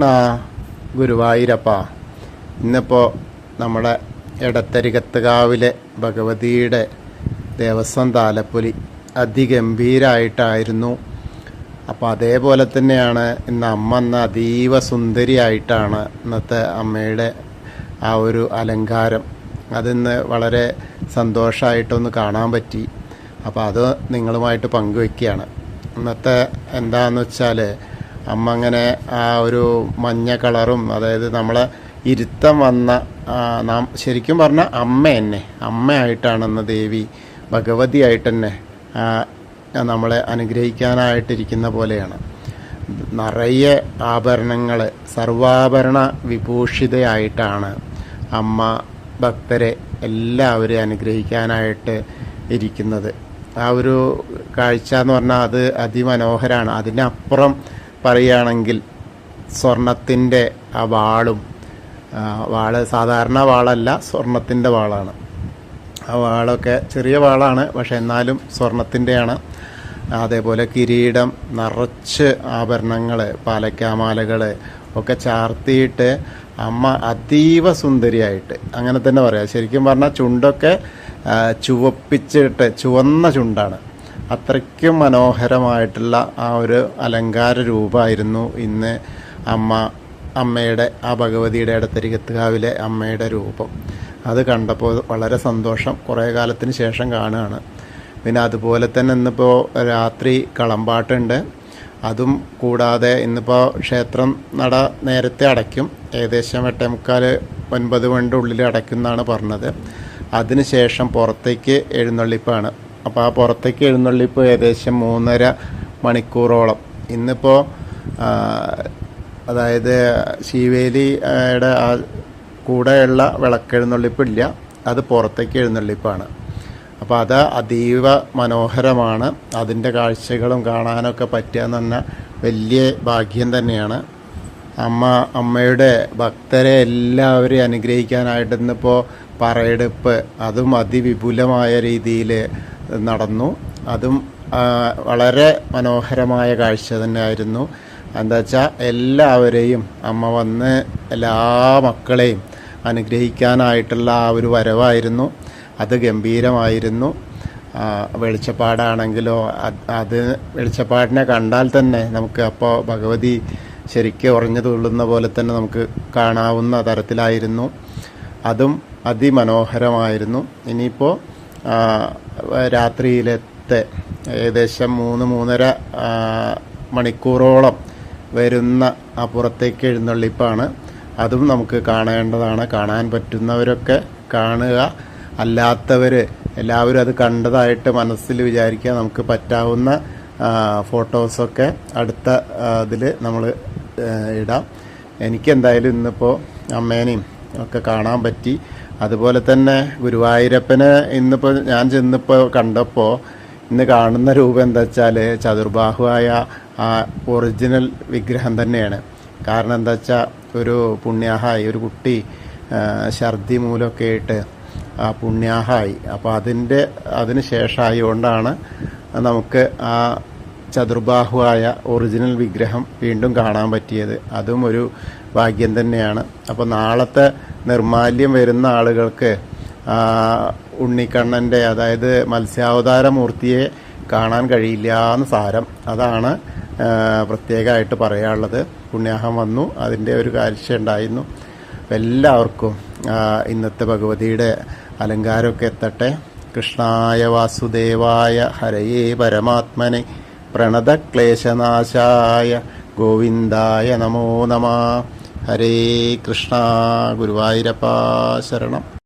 കൃഷ്ണ ഗുരുവായൂരപ്പ. ഇന്നിപ്പോൾ നമ്മുടെ എടത്തരികത്തുകാവിലെ ഭഗവതിയുടെ ദേവസ്വം താലപ്പൊലി അതിഗംഭീരായിട്ടായിരുന്നു. അപ്പോൾ അതേപോലെ തന്നെയാണ് ഇന്ന് അമ്മ എന്ന അതീവ സുന്ദരിയായിട്ടാണ് ഇന്നത്തെ അമ്മയുടെ ആ ഒരു അലങ്കാരം. അതിന്ന് വളരെ സന്തോഷമായിട്ടൊന്ന് കാണാൻ പറ്റി. അപ്പോൾ അത് നിങ്ങളുമായിട്ട് പങ്കുവെക്കുകയാണ്. ഇന്നത്തെ എന്താണെന്ന് വെച്ചാൽ അമ്മ അങ്ങനെ ആ ഒരു മഞ്ഞ കളറും അതായത് നമ്മളെ ഇരുത്തം വന്ന നാം ശരിക്കും പറഞ്ഞാൽ അമ്മ തന്നെ അമ്മയായിട്ടാണെന്ന് ദേവി ഭഗവതിയായിട്ട് തന്നെ നമ്മളെ അനുഗ്രഹിക്കാനായിട്ടിരിക്കുന്ന പോലെയാണ്. നിറയെ ആഭരണങ്ങൾ സർവാഭരണ വിഭൂഷിതയായിട്ടാണ് അമ്മ ഭക്തരെ എല്ലാവരെയും അനുഗ്രഹിക്കാനായിട്ട് ഇരിക്കുന്നത്. ആ ഒരു കാഴ്ച എന്ന് പറഞ്ഞാൽ അത് അതിമനോഹരമാണ് അതിനപ്പുറം പറയുകയാണെങ്കിൽ സ്വർണത്തിന്റെ ആ വാളും വാൾ സാധാരണ വാളല്ല സ്വർണത്തിന്റെ വാളാണ്. ആ വാളൊക്കെ ചെറിയ വാളാണ് പക്ഷെ എന്നാലും സ്വർണത്തിന്റെയാണ്. അതേപോലെ കിരീടം നിറച്ച് ആഭരണങ്ങൾ പാലക്കാമാലകൾ ഒക്കെ ചാർത്തിയിട്ട് അമ്മ അതീവ സുന്ദരിയായിട്ട് അങ്ങനെ തന്നെ പറയാം. ശരിക്കും പറഞ്ഞാൽ ചുണ്ടൊക്കെ ചുവപ്പിച്ചിട്ട് ചുവന്ന ചുണ്ടാണ്. അത്രയ്ക്കും മനോഹരമായിട്ടുള്ള ആ ഒരു അലങ്കാര രൂപമായിരുന്നു ഇന്ന് അമ്മ അമ്മയുടെ ആ ഭഗവതിയുടെ ഇടത്തരികത്തുകാവിലെ അമ്മയുടെ രൂപം. അത് കണ്ടപ്പോൾ വളരെ സന്തോഷം. കുറേ കാലത്തിന് ശേഷം കാണുകയാണ്. പിന്നെ അതുപോലെ തന്നെ ഇന്നിപ്പോൾ രാത്രി കളമ്പാട്ടുണ്ട്. അതും കൂടാതെ ഇന്നിപ്പോൾ ക്ഷേത്രം നട നേരത്തെ അടയ്ക്കും. ഏകദേശം എട്ടേ മുക്കാൽ ഒൻപത് മണിന്റെ ഉള്ളിൽ അടയ്ക്കും എന്നാണ് പറഞ്ഞത്. അതിനുശേഷം പുറത്തേക്ക് എഴുന്നള്ളിപ്പാണ്. അപ്പോൾ ആ പുറത്തേക്ക് എഴുന്നള്ളിപ്പ് ഏകദേശം മൂന്നര മണിക്കൂറോളം. ഇന്നിപ്പോൾ അതായത് ശിവേലിയുടെ ആ കൂടെയുള്ള വിളക്കെഴുന്നള്ളിപ്പില്ല. അത് പുറത്തേക്ക് എഴുന്നള്ളിപ്പാണ്. അപ്പോൾ അത് അതീവ മനോഹരമാണ്. അതിന്റെ കാഴ്ചകളും കാണാനൊക്കെ പറ്റുക എന്ന് പറഞ്ഞാൽ വലിയ ഭാഗ്യം തന്നെയാണ്. അമ്മ അമ്മയുടെ ഭക്തരെ എല്ലാവരെയും അനുഗ്രഹിക്കാനായിട്ട് ഇന്നിപ്പോൾ പറയെടുപ്പ് അതും അതിവിപുലമായ രീതിയിൽ നടന്നു. അതും വളരെ മനോഹരമായ കാഴ്ച തന്നെയായിരുന്നു. എന്താ വെച്ചാൽ എല്ലാവരെയും അമ്മ വന്ന് എല്ലാ മക്കളെയും അനുഗ്രഹിക്കാനായിട്ടുള്ള ആ ഒരു വരവായിരുന്നു. അത് ഗംഭീരമായിരുന്നു. വെളിച്ചപ്പാടാണെങ്കിലോ അത് വെളിച്ചപ്പാടിനെ കണ്ടാൽ തന്നെ നമുക്ക് അപ്പോൾ ഭഗവതി ശരിക്കും ഉറഞ്ഞു തുള്ളുന്ന പോലെ തന്നെ നമുക്ക് കാണാവുന്ന തരത്തിലായിരുന്നു. അതും അതിമനോഹരമായിരുന്നു. ഇനിയിപ്പോൾ രാത്രിയിലത്തെ ഏകദേശം മൂന്ന് മൂന്നര മണിക്കൂറോളം വരുന്ന അപ്പുറത്തേക്ക് എഴുന്നള്ളിപ്പാണ്. അതും നമുക്ക് കാണേണ്ടതാണ്. കാണാൻ പറ്റുന്നവരൊക്കെ കാണുക. അല്ലാത്തവർ എല്ലാവരും അത് കണ്ടതായിട്ട് മനസ്സിൽ വിചാരിക്കുക നമുക്ക് പറ്റാവുന്ന ഫോട്ടോസൊക്കെ അടുത്ത ഇതിൽ നമ്മൾ ഇടാം. എനിക്കെന്തായാലും ഇന്നിപ്പോൾ അമ്മേനെയും ഒക്കെ കാണാൻ പറ്റി. അതുപോലെ തന്നെ ഗുരുവായൂരപ്പന് ഇന്നിപ്പോൾ ഞാൻ ചെന്നിപ്പോൾ കണ്ടപ്പോൾ ഇന്ന് കാണുന്ന രൂപം എന്താ വെച്ചാൽ ചതുർബാഹുവായ ആ ഒറിജിനൽ വിഗ്രഹം തന്നെയാണ്. കാരണം എന്താ വെച്ചാൽ ഒരു പുണ്യാഹായി ഒരു കുട്ടി ഛർദി മൂലമൊക്കെ ആയിട്ട് ആ പുണ്യാഹായി. അപ്പോൾ അതിന്റെ അതിന് ശേഷമായതുകൊണ്ടാണ് നമുക്ക് ആ ചതുർബാഹുവായ ഒറിജിനൽ വിഗ്രഹം വീണ്ടും കാണാൻ പറ്റിയത്. അതും ഒരു ഭാഗ്യം തന്നെയാണ്. അപ്പോൾ നാളത്തെ നിർമാല്യം വരുന്ന ആളുകൾക്ക് ഉണ്ണിക്കണ്ണന്റെ അതായത് മത്സ്യാവതാര മൂർത്തിയെ കാണാൻ കഴിയില്ല എന്ന് സാരം. അതാണ് പ്രത്യേകമായിട്ട് പറയാനുള്ളത്. പുണ്യാഹം വന്നു അതിന്റെ ഒരു കാഴ്ച ഉണ്ടായിരുന്നു. എല്ലാവർക്കും ഇന്നത്തെ ഭഗവതിയുടെ അലങ്കാരമൊക്കെ എത്തട്ടെ. കൃഷ്ണായ വാസുദേവായ ഹരയേ പരമാത്മനെ. പ്രണതക്ലേശനാശായ ഗോവിന്ദായ നമോ നമ. ഹരേ കൃഷ്ണ ഗുരുവായൂരപ്പ ശരണം.